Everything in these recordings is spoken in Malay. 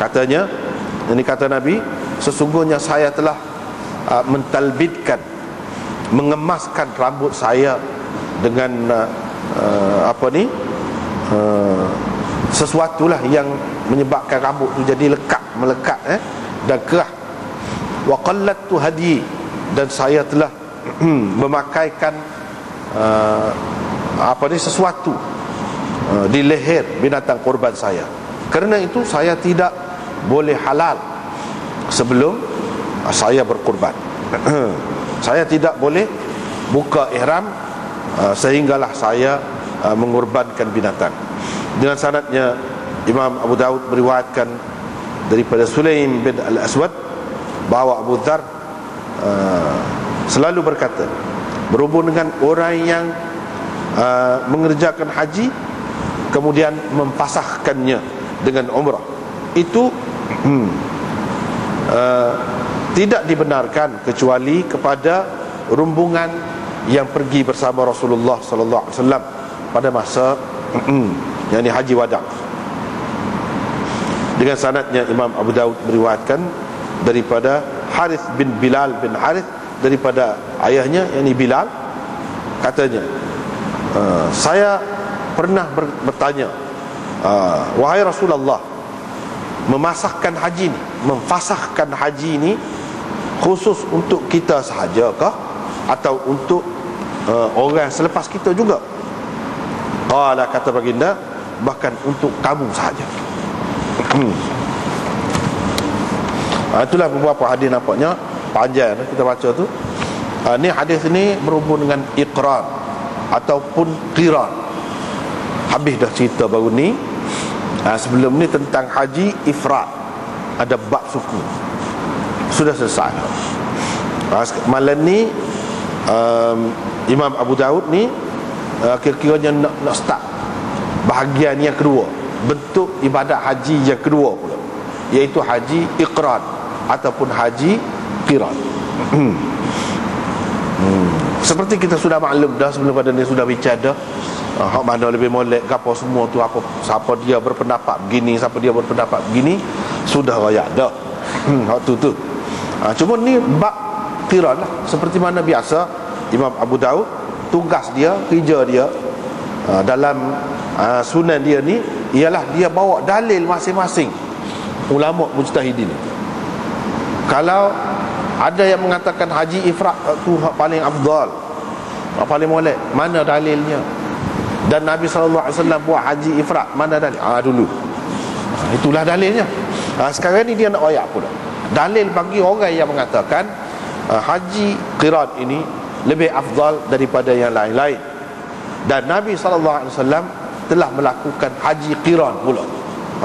katanya ini kata Nabi sesungguhnya saya telah uh, mentalbidkan mengemaskan rambut saya dengan uh, uh, apa ni uh, sesuatu lah yang menyebabkan rambut tu jadi lekat melekat eh dan kerah. Wa qallattu hadi dan saya telah memakaikan uh, apa ni sesuatu uh, di leher binatang korban saya. Kerana itu saya tidak boleh halal sebelum saya berkorban saya tidak boleh buka ihram uh, sehinggalah saya uh, mengorbankan binatang. Dengan sanadnya Imam Abu Daud meriwayatkan daripada Sulaim bin Al-Aswad bahawa Abu Dhar uh, selalu berkata berhubung dengan orang yang uh, mengerjakan haji kemudian mempasahkannya dengan umrah itu hmm, uh, tidak dibenarkan kecuali kepada rombongan yang pergi bersama Rasulullah sallallahu alaihi wasallam pada masa hmm, yang ini haji wada dengan sanadnya Imam Abu Daud meriwayatkan daripada Harith bin Bilal bin Harith daripada ayahnya yang ini Bilal katanya uh, saya pernah bertanya uh, wahai Rasulullah memasahkan haji ni memfasahkan haji ni khusus untuk kita sahajakah atau untuk uh, orang selepas kita juga? Qala kata baginda bahkan untuk kamu sahaja. Hmm. itulah beberapa hadis nampaknya panjang kita baca tu. Uh, ni hadis ni berhubung dengan iqran ataupun qiran. Habis dah cerita baru ni uh, sebelum ni tentang haji ifrat ada bab suku. Sudah selesai. Uh, malam ni um, Imam Abu Daud ni uh, kira-kiranya nak, nak start bahagian yang kedua. Bentuk ibadat haji yang kedua pula. Iaitu haji iqran ataupun haji qiran hmm. seperti kita sudah maklum dah sebelum pada ni sudah bicara dah uh, hak mana lebih molek ke apa semua tu apa siapa dia berpendapat begini siapa dia berpendapat begini sudah raya dah. Hmm, hak tu tu. Uh, cuma ni bab qiran lah. Seperti mana biasa Imam Abu Daud tugas dia kerja dia uh, dalam uh, sunan dia ni ialah dia bawa dalil masing-masing ulama mujtahidin. Kalau ada yang mengatakan haji ifrat tu paling afdal paling molek mana dalilnya dan Nabi SAW buat haji ifrat mana dalil? Ah dulu. Ah, itulah dalilnya. Ah, sekarang ni dia nak ayat pula. Dalil bagi orang yang mengatakan ah, haji qirat ini lebih afdal daripada yang lain-lain. Dan Nabi SAW telah melakukan haji qiran pula.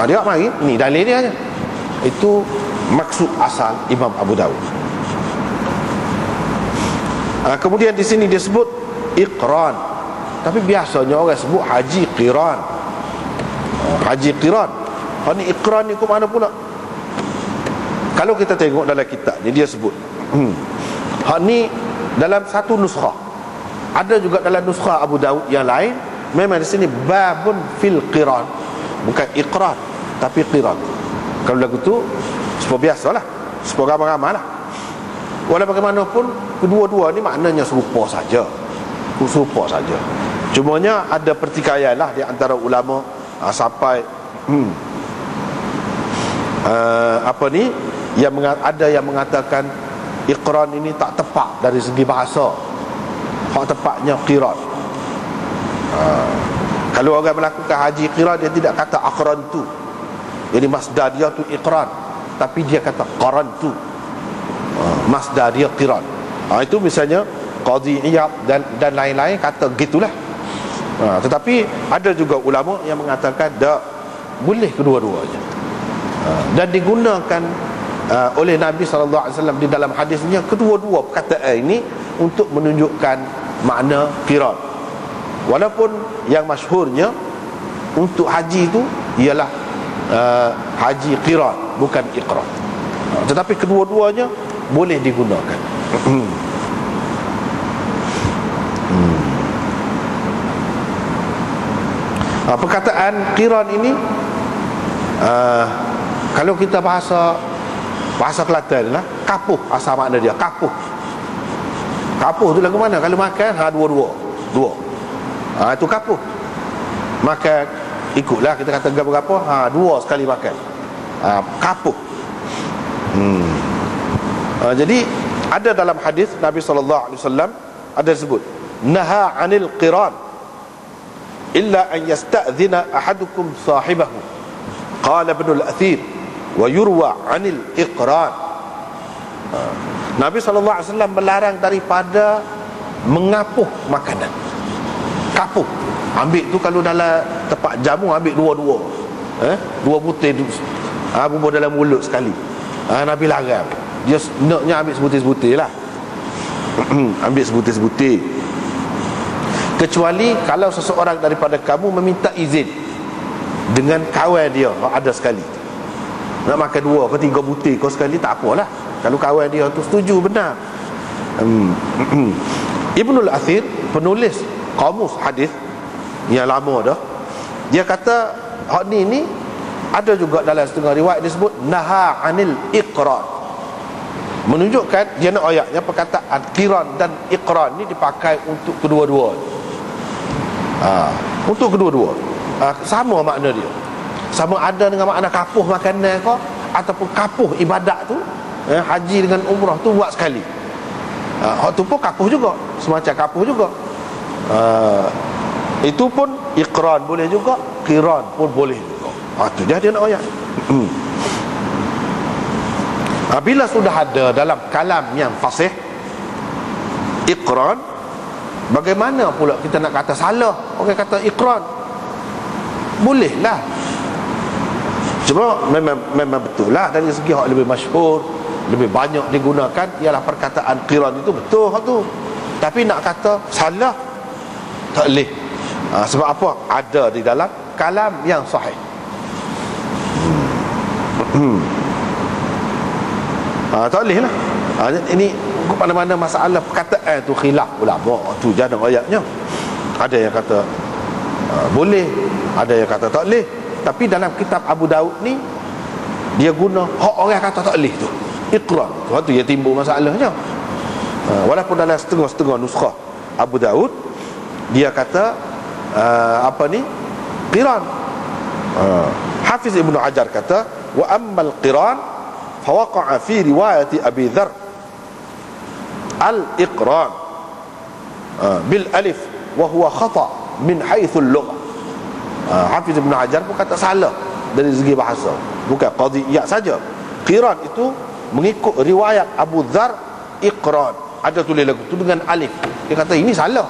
Ha, dia mari. Ni dalil dia aja. Itu maksud asal Imam Abu Dawud. Ha, kemudian di sini dia sebut iqran tapi biasanya orang sebut haji qiran. Ha, haji qiran. Ha, ni iqran ni ke mana pula? Kalau kita tengok dalam kitab ni dia sebut hmm. ha, ni dalam satu nuskah ada juga dalam nuskah Abu Daud yang lain memang di sini babun fil qiran. Bukan iqran tapi qiran. Kalau lagu tu supaya biasalah. Supaya ramai-ramai lah. Walau bagaimanapun kedua-dua ni maknanya serupa saja. Serupa saja cumanya ada pertikaian lah di antara ulama uh, sampai hmm, uh, apa ni yang ada yang mengatakan Iqran ini tak tepat dari segi bahasa Hak tepatnya qirat ha. Kalau orang melakukan haji qirat Dia tidak kata akran tu Jadi masdar dia tu iqran Tapi dia kata qaran tu ha. Masdar dia qirat ha. Itu misalnya Qadhi Iyab dan dan lain-lain kata gitulah ha. Tetapi ada juga ulama yang mengatakan Tak boleh kedua-duanya ha. Dan digunakan uh, oleh Nabi SAW di dalam hadisnya kedua-dua perkataan ini untuk menunjukkan makna qiran walaupun yang masyhurnya untuk haji itu ialah uh, haji qiran bukan iqran tetapi kedua-duanya boleh digunakan uh, perkataan qiran ini? Uh, kalau kita bahasa bahasa Kelantan lah kapuh asal makna dia kapuh. Kapuh tu lagu mana? Kalau makan ha dua-dua dua ha itu kapuh. Makan ikutlah kita kata berapa ha dua sekali makan. Ha, kapuh. Hmm. ha, jadi ada dalam hadis Nabi SAW ada sebut naha anil qiran an yasta'dhina ahadukum sahibahu qala ibn al-athir wa yurwa anil iqran. Nabi SAW melarang daripada mengapuh makanan. Kapuh. Ambil tu kalau dalam tempat jamu ambil dua-dua. Eh? dua butir ha, bubur dalam mulut sekali. Ha, Nabi larang. Dia naknya ambil sebutir-sebutir lah. Ambil sebutir-sebutir kecuali kalau seseorang daripada kamu meminta izin dengan kawan dia ada sekali. Nak makan dua ke tiga butir kau sekali tak apalah kalau kawan dia tu setuju benar. Hmm. Ibnul Athir penulis kamus hadis yang lama dah dia kata hak ni ni ada juga dalam setengah riwayat disebut naha anil iqran menunjukkan dia ayatnya perkataan qiran dan iqran ni dipakai untuk kedua-dua ha, untuk kedua-dua. Ha, sama makna dia. Sama ada dengan makna kapuh makanan kau ataupun kapuh ibadat tu eh, haji dengan umrah tu buat sekali. Ha, tu pun kapuh juga. Semacam kapuh juga. Ha, itu pun iqran boleh juga qiran pun boleh juga. Ha, tu dia dia nak ayat. Hmm. ha, bila sudah ada dalam kalam yang fasih iqran Bagaimana pula kita nak kata salah? Orang kata ikran Bolehlah. Cuma memang, memang betul lah Dari segi yang lebih masyhur Lebih banyak digunakan Ialah perkataan kiran itu betul tu. Tapi nak kata salah Tak boleh. Ha, Sebab apa? Ada di dalam kalam yang sahih. Hmm. ha, Tak boleh lah ha, Ini mana-mana masalah perkataan tu khilaf ulama tu jangan ayatnya. Ada yang kata uh, boleh ada yang kata tak boleh. Tapi dalam kitab Abu Daud ni dia guna hak orang kata tak boleh tu. Iqrar tu tu yang timbul masalahnya. Uh, walaupun dalam setengah-setengah nuskhah Abu Daud dia kata uh, apa ni? Qiran. Uh, Hafiz Ibnu Hajar kata wa ammal qiran fawaqa'a fi riwayati Abi Dharr al-iqran uh, bil alif wa huwa khata min haythu al-lugha uh, Hafiz Ibn Hajar pun kata salah dari segi bahasa. Bukan qadiyah saja. Qiran itu mengikut riwayat Abu Dhar iqran. Ada tulis lagu tu dengan alif. Dia kata ini salah.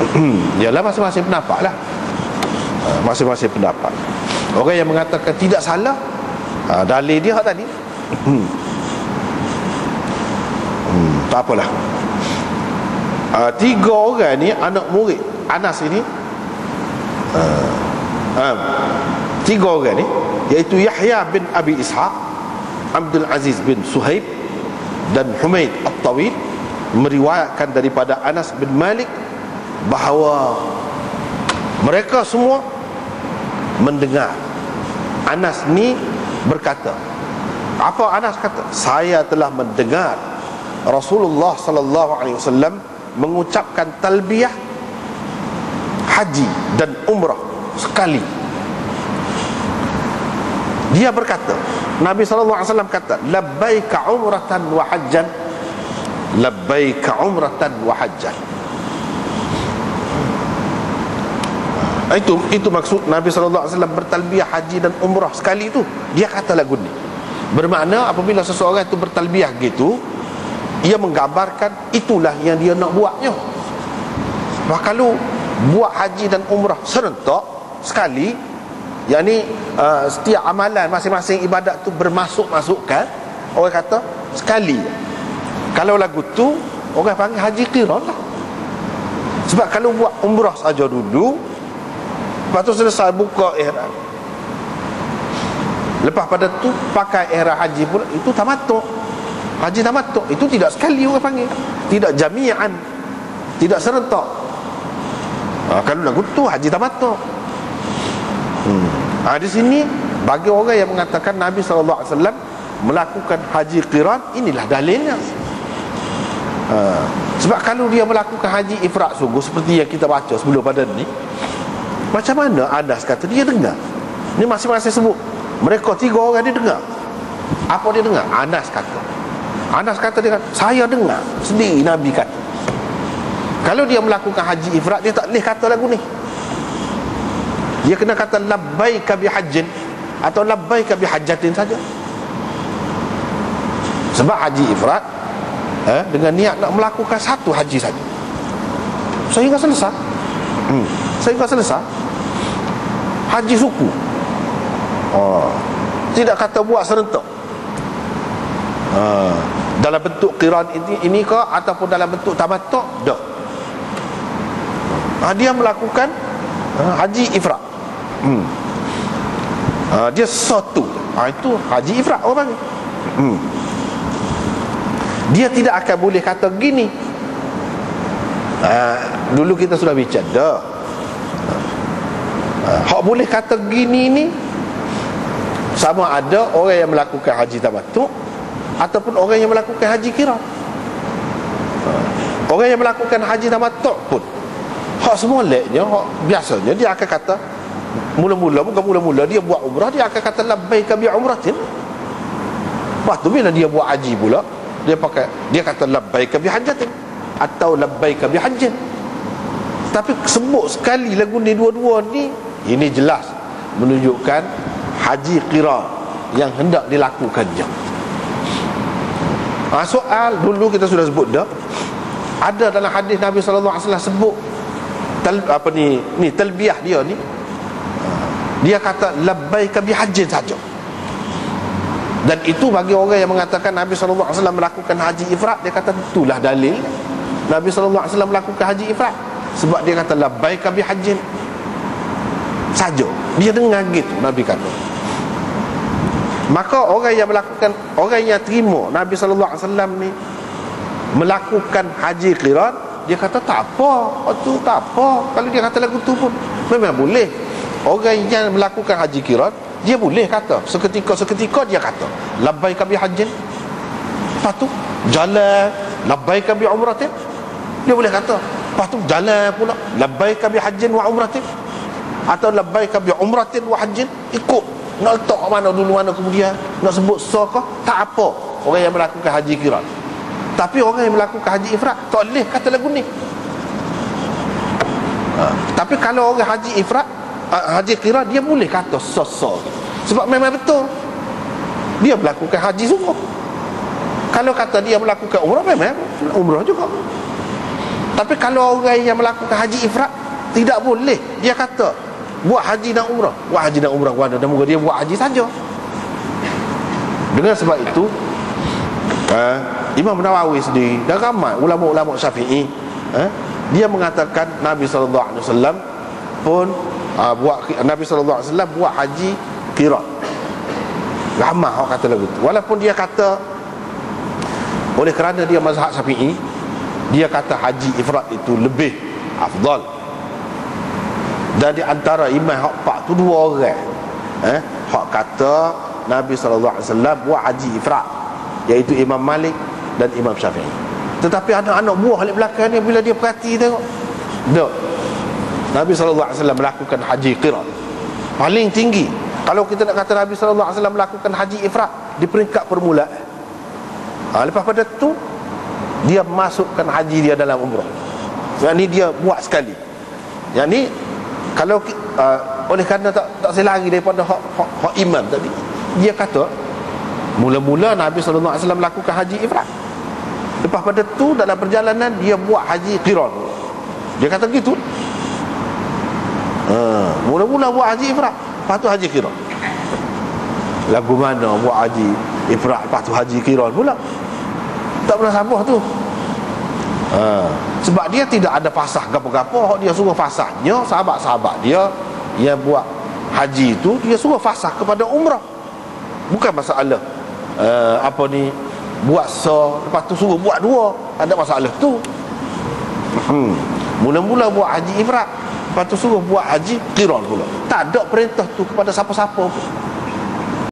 Yalah masing-masing pendapat lah. Uh, Masing-masing pendapat. Orang yang mengatakan tidak salah Dalil dia tadi tak apalah. Uh, tiga orang ni anak murid. Anas ini uh, um, tiga orang ni iaitu Yahya bin Abi Ishaq Abdul Aziz bin Suhaib dan Humaid At-Tawil meriwayatkan daripada Anas bin Malik bahawa mereka semua mendengar Anas ni berkata. Apa Anas kata? Saya telah mendengar Rasulullah sallallahu alaihi wasallam mengucapkan talbiyah haji dan umrah sekali. Dia berkata, Nabi sallallahu alaihi wasallam kata, labbaika umratan wa hajjan. Labbaika umratan wa hajjan. Itu itu maksud Nabi sallallahu alaihi wasallam bertalbiyah haji dan umrah sekali itu. Dia kata lagu ni. Bermakna apabila seseorang itu bertalbiyah gitu, ia menggambarkan itulah yang dia nak buatnya. Maka kalau buat haji dan umrah serentak sekali yang ni uh, setiap amalan masing-masing ibadat tu bermasuk-masukkan orang kata sekali. Kalau lagu tu orang panggil haji qiran lah. Sebab kalau buat umrah saja dulu lepas tu selesai buka ihram. Lepas pada tu pakai ihram haji pula itu tamatuk Haji tamattu itu tidak sekali orang panggil. Tidak jami'an. Tidak serentak. Ha, kalau lagu tu haji tamattu. Hmm. Ha, di sini bagi orang yang mengatakan Nabi SAW melakukan haji qiran inilah dalilnya ha. sebab kalau dia melakukan haji ifrat sungguh seperti yang kita baca sebelum pada ni macam mana Anas kata dia dengar ni masing-masing sebut mereka tiga orang dia dengar apa dia dengar Anas kata Anas kata dia kata, saya dengar sendiri Nabi kata kalau dia melakukan haji ifrat dia tak boleh kata lagu ni. Dia kena kata labbaika bihajjin atau labbaika bihajatin saja. Sebab haji ifrat eh, dengan niat nak melakukan satu haji saja. Sehingga selesai. Hmm. sehingga selesai. Haji suku. Oh. tidak kata buat serentak. Ha. Dalam bentuk kiran ini, ini ke ataupun dalam bentuk tamatok dah ha, dia melakukan ha, haji ifrat hmm. ha, dia satu ha, itu haji ifrat orang panggil hmm. dia tidak akan boleh kata gini. Ha, dulu kita sudah bicara dah. Ha, hak boleh kata gini ni sama ada orang yang melakukan haji tamatuk ataupun orang yang melakukan haji kira. Orang yang melakukan haji tamatuk pun. Hak semua leknya hak biasanya dia akan kata mula-mula bukan mula-mula dia buat umrah dia akan kata labbaika bi umratin. Lepas tu bila dia buat haji pula dia pakai dia kata labbaika bi hajatin atau labbaika bi hajjin tapi sebut sekali lagu ni dua-dua ni ini jelas menunjukkan haji qira yang hendak dilakukan ha, soal dulu kita sudah sebut dah ada dalam hadis Nabi wasallam sebut tel, apa ni ni talbiyah dia ni dia kata labbaika bihajjin saja. Dan itu bagi orang yang mengatakan Nabi SAW melakukan haji ifrat dia kata itulah dalil Nabi SAW melakukan haji ifrat. Sebab dia kata labbaika bihajjin saja. Dia dengar gitu Nabi kata maka orang yang melakukan orang yang terima Nabi SAW ni melakukan haji qiran dia kata tak apa itu tak apa. Kalau dia kata lagu tu pun memang boleh. Orang yang melakukan haji kirat Dia boleh kata. Seketika-seketika dia kata Labbai kabi hajin Lepas tu Jalan. Labbai kabi umratin. Dia boleh kata. Lepas tu jalan pula. Labbai kabi hajin wa umratin. Atau labbai kabi umratin wa hajin Ikut Nak letak mana dulu mana kemudian? Nak sebut sokah Tak apa. Orang yang melakukan haji kirat. Tapi orang yang melakukan haji ifrat Tak boleh kata lagu ni. Ha. Tapi kalau orang haji ifrat haji kira dia boleh kata sosok sebab memang betul. Dia melakukan haji sungguh kalau kata dia melakukan umrah memang umrah juga. Tapi kalau orang yang melakukan haji ifrat tidak boleh. Dia kata buat haji dan umrah buat haji dan umrah mana dan moga dia buat haji saja dengan sebab itu uh, Imam Nawawi sendiri dan ramai ulama-ulama syafi'i uh, dia mengatakan Nabi SAW pun uh, buat Nabi wasallam buat haji qirat. Ramah orang kata lagu tu. Walaupun dia kata oleh kerana dia mazhab Syafi'i, dia kata haji ifrat itu lebih afdal. Dan di antara imam hak pak tu dua orang. Eh, hak kata Nabi sallallahu alaihi wasallam buat haji ifrat iaitu Imam Malik dan Imam Syafi'i. Tetapi anak-anak buah di belakang ni bila dia perhati tengok, tak Nabi SAW melakukan haji qirat paling tinggi. Kalau kita nak kata Nabi SAW melakukan haji ifrat di peringkat permulaan. Ha, lepas pada tu dia masukkan haji dia dalam umrah. Yang ni dia buat sekali. Yang ni kalau uh, oleh kerana tak tak saya lari daripada hak, hak, hak imam tadi dia kata mula-mula Nabi SAW melakukan haji ifrat. Lepas pada tu dalam perjalanan dia buat haji qiran. Dia kata gitu. Ha, Mula-mula buat haji ifrat Lepas tu haji kira Lagu mana buat haji ifrat Lepas tu haji kira pula? Tak pernah sabar tu ha, Sebab dia tidak ada pasah Gapa-gapa Dia suruh fasahnya Sahabat-sahabat dia Yang buat haji tu Dia suruh fasah kepada umrah. Bukan masalah uh, Apa ni Buat so Lepas tu suruh buat dua. Ada masalah tu. Hmm. Mula-mula buat haji ifrat Lepas tu suruh buat haji Qiran pula. Tak ada perintah tu kepada siapa-siapa pun